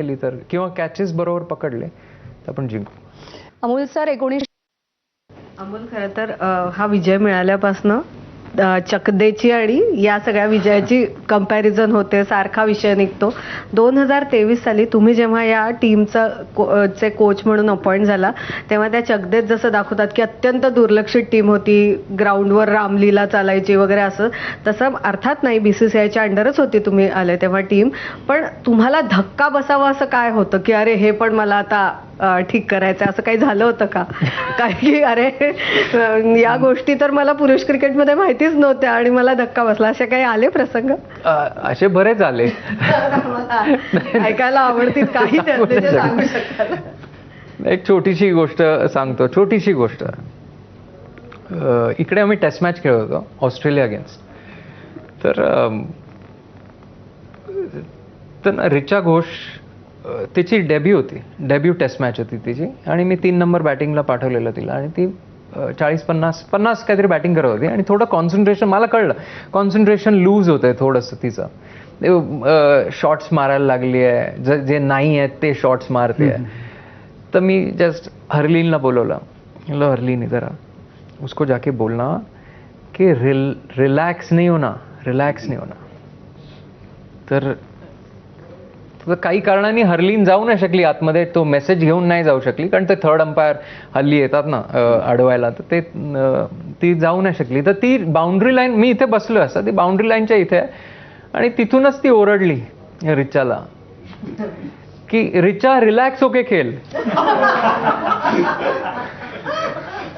केली तर. किंवा कॅचेस बरोबर पकडले तर आपण जिंकू. अमोल सर एकोणीस अमोल खरं तर हा विजय मिळाल्यापासनं चकदेची आणि या सगळ्या विजयाची कंपॅरिझन होते सारखा विषय निघतो. दोन हजार तेवीस साली तुम्ही जेव्हा या टीमचा को- चे कोच म्हणून अपॉइंट झाला तेव्हा त्या चकदेत जसं दाखवतात की अत्यंत दुर्लक्षित टीम होती ग्राउंडवर रामलीला चालायची वगैरे असं तसं अर्थात नाही बी सी सी आयच्या अंडरच होती तुम्ही आले तेव्हा टीम पण तुम्हाला धक्का बसावा असं काय होतं की अरे हे पण मला आता ठीक करायचं असं काही झालं होतं का? काय की अरे या गोष्टी तर मला पुरुष क्रिकेटमध्ये माहितीच नव्हत्या आणि मला धक्का बसला. असे काही आले प्रसंग? असे बरेच आले. ऐकायला आवडतील काही सांगू एक छोटीशी गोष्ट सांगतो. छोटीशी गोष्ट. इकडे आम्ही टेस्ट मॅच खेळत होतो ऑस्ट्रेलिया अगेन्स्ट तर तर रिचा घोष तिची डेब्यू होती. डेब्यू टेस्ट मॅच होती तिची. आणि मी तीन नंबर बॅटिंगला पाठवलेलं तिला. आणि ती चाळीस पन्नास पन्नास काहीतरी बॅटिंग करत होती. आणि थोडं कॉन्सन्ट्रेशन मला कळलं. कॉन्सन्ट्रेशन लूज होतंय थोडंसं तिचं. शॉट्स मारायला लागली आहे ज- जे नाही आहेत ते शॉट्स मारते आहे तर मी जस्ट हरलीनला बोलवलं. म्हणलं हरलीन आ. उसको जाके बोलना कि रिल रिलॅक्स नहीं होना. रिलॅक्स नहीं होना. तर काही कारणाने हरलीन जाऊ नाही शकली. आतमध्ये तो मेसेज घेऊन नाही जाऊ शकली. कारण ते थर्ड अंपायर हल्ली येतात ना अडवायला तर ते ती जाऊ नाही शकली. तर ती बाउंड्री लाईन मी इथे बसलो असं. ती बाउंड्री लाईनच्या इथे आहे. आणि तिथूनच ती ओरडली रिचाला की रिचा रिलॅक्स होके खेळ.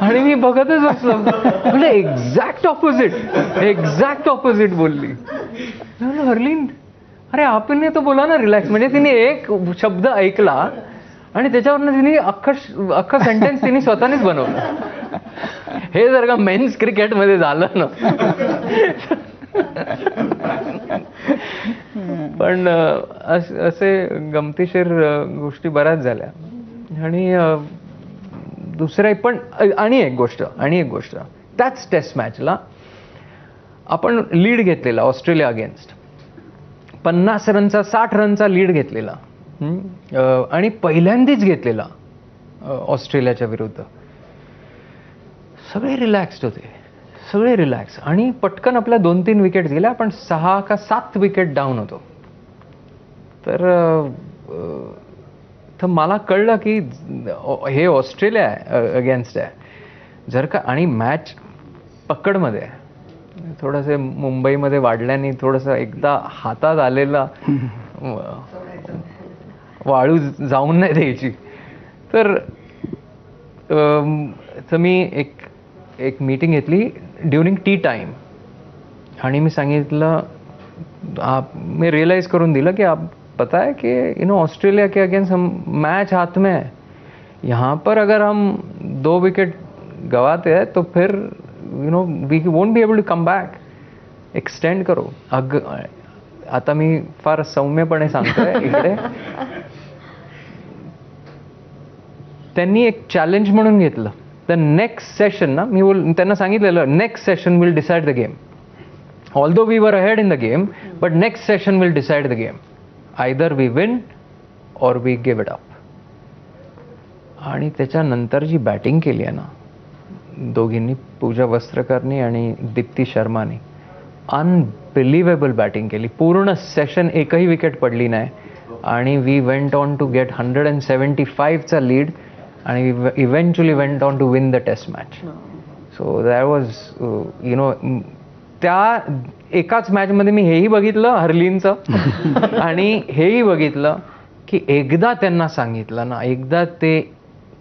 आणि मी बघतच असलो म्हणजे एक्झॅक्ट ऑपोजिट एक्झॅक्ट ऑपोजिट बोलली. मी हरलीन अरे आपण तो बोला ना रिलॅक्स म्हणजे तिने एक शब्द ऐकला आणि त्याच्यावरनं तिने अख्खं अख्खं सेंटेन्स तिने स्वतःनेच बनवलं. हे जर का मेन्स क्रिकेटमध्ये झालं ना. पण अस- असे गमतीशीर गोष्टी बऱ्याच झाल्या. आणि अ, पण आणि एक गोष्ट आणि एक गोष्ट. त्याच टेस्ट मॅचला आपण लीड घेतलेला ऑस्ट्रेलिया अगेन्स्ट पन्नास रनचा साठ रनचा लीड घेतलेला. आणि पहिल्यांदाच घेतलेला ऑस्ट्रेलियाच्या विरुद्ध. सगळे रिलॅक्स्ड होते. सगळे रिलॅक्स आणि पटकन आपल्या दोन तीन विकेट गेल्या आपण सहा का सात विकेट डाऊन होतो. तर तर मला कळलं की हे ऑस्ट्रेलिया आहे अगेन्स्ट आहे. जर का आणि मॅच पकडमध्ये आहे. थोडंसं मुंबईमध्ये वाढल्याने थोडंसं एकदा हातात आलेला वाळू जाऊन नाही द्यायची. तर तर मी एक एक मीटिंग घेतली ड्युरिंग टी टाईम आणि मी सांगितलं आप मी रिअलाइज करून दिलं की आप पता है कि यू नो ऑस्ट्रेलिया के अगेंस्ट हम मैच हाथ में है. यहाँ पर अगर हम दो विकेट गवाते हैं तो फिर you know we won't be able to come back extend करो. अग आता मी फार सौम्यपणे सांगतोय इकडे. त्यांनी एक चॅलेंज म्हणून घेतलं. तर नेक्स्ट सेशन ना मी बोल त्यांना सांगितलेलं next session will decide the game although we were ahead in the game but next session will decide the game either we win or we give it up आणि त्याच्यानंतर जी batting केली आहे ना दोघींनी पूजा वस्त्रकरनी आणि दीप्ती शर्मानी अनबिलिव्हेबल बॅटिंग केली. पूर्ण session एकही विकेट पडली नाही. आणि we went on to get hundred and seventy फाईव्हचा lead आणि eventually went on to win the test match so that was you know त्या एकाच मॅचमध्ये मी हेही बघितलं हरलीनचं. आणि हेही बघितलं की एकदा त्यांना सांगितलं ना एकदा ते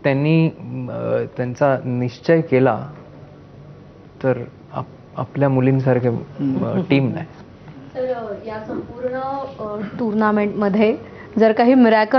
त्यांनी त्यांचा निश्चय केला तर आप- आपल्या मुलींसारखे टीम नाही. तर या संपूर्ण टुर्नामेंटमध्ये जर काही मिरॅकल